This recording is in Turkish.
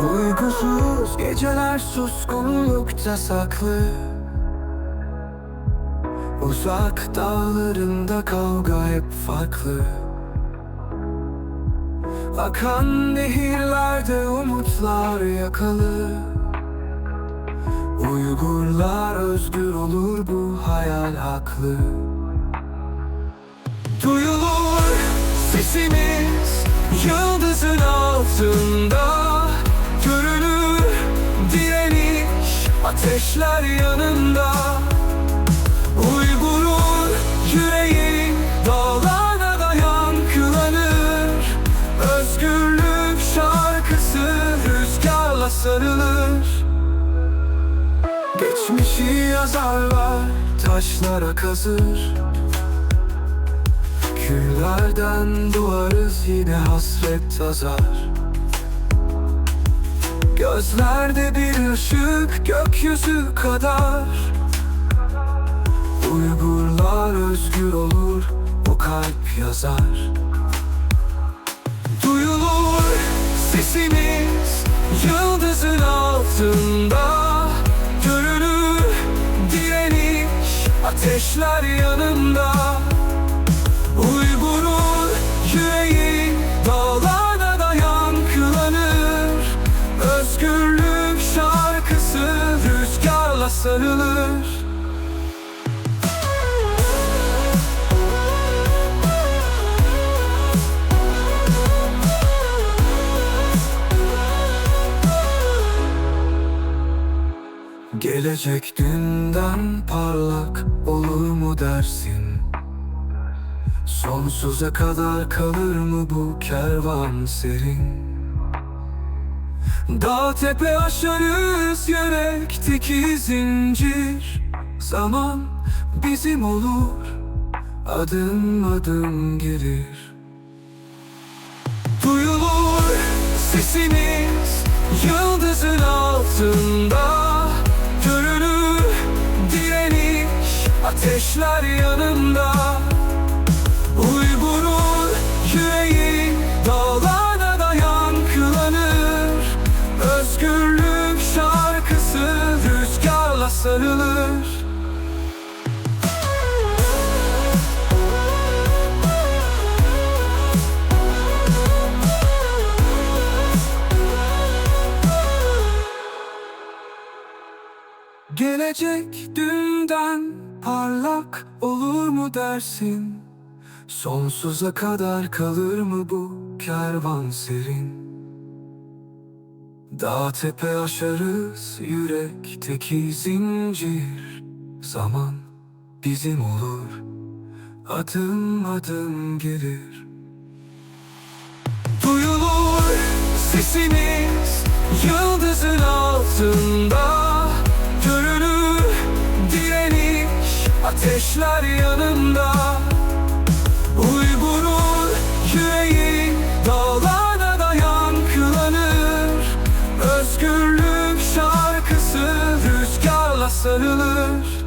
Uykusuz geceler suskunlukta saklı. Uzak dağlarında kavga hep farklı. Akan nehirlerde umutlar yakalı. Uygurlar özgür olur bu hayal haklı. Duyulur sesimiz yıldızın altında ateşler yanında Uygurun yüreği dağlarına da yankılanır. Özgürlük şarkısı rüzgarla sarılır. Geçmişi yazarlar taşlara kazır. Küllerden duvarız yine hasret azar Gözlerde bir ışık gökyüzü kadar. Uygurlar özgür olur bu kalp yazar. Duyulur sesimiz yıldızın altında. Görünür direniş ateşler yanında sarılır Gelecek dünden parlak olur mu dersin? Sonsuza kadar kalır mı bu kervan serin? Dağ tepe aşarız yürekteki zincir. Zaman bizim olur adım adım gelir. Duyulur sesimiz yıldızın altında. Görünür direniş ateşler yanında sarılır Gelecek dünden parlak olur mu dersin? Sonsuza kadar kalır mı bu kervan serin? Dağ tepe aşarız yürekteki zincir. Zaman bizim olur adım adım gelir. Duyulur sesimiz yıldızın altında. Görünür direniş ateşler yanında sarılır.